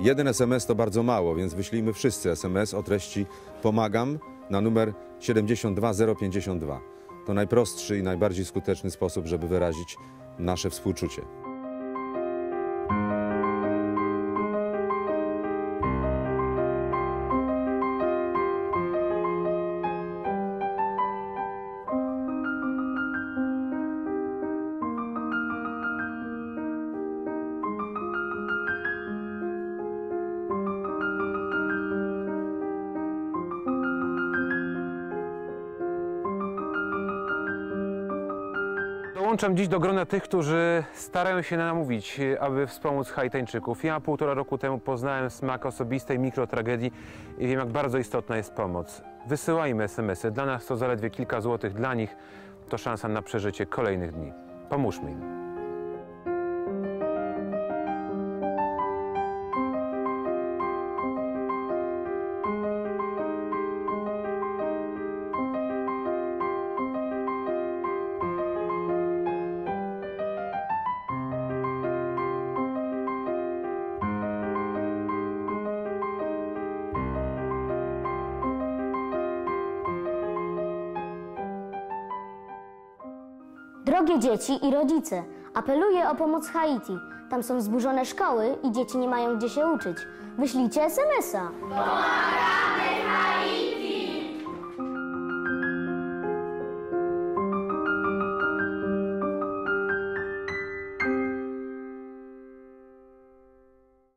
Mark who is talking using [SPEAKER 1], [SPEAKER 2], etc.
[SPEAKER 1] Jeden SMS to bardzo mało, więc wyślijmy wszyscy SMS o treści pomagam na numer 72052. To najprostszy i najbardziej skuteczny sposób, żeby wyrazić nasze współczucie.
[SPEAKER 2] Dołączam dziś do grona tych, którzy starają się namówić, aby wspomóc Haitańczyków. Ja półtora roku temu poznałem smak osobistej mikrotragedii i wiem, jak bardzo istotna jest pomoc. Wysyłajmy SMS-y. Dla nas to zaledwie kilka złotych, dla nich to szansa na przeżycie kolejnych dni. Pomóżmy im.
[SPEAKER 3] Drogie dzieci i rodzice, apeluję o pomoc Haiti. Tam są zburzone szkoły i dzieci nie mają gdzie się uczyć. Wyślijcie SMS-a.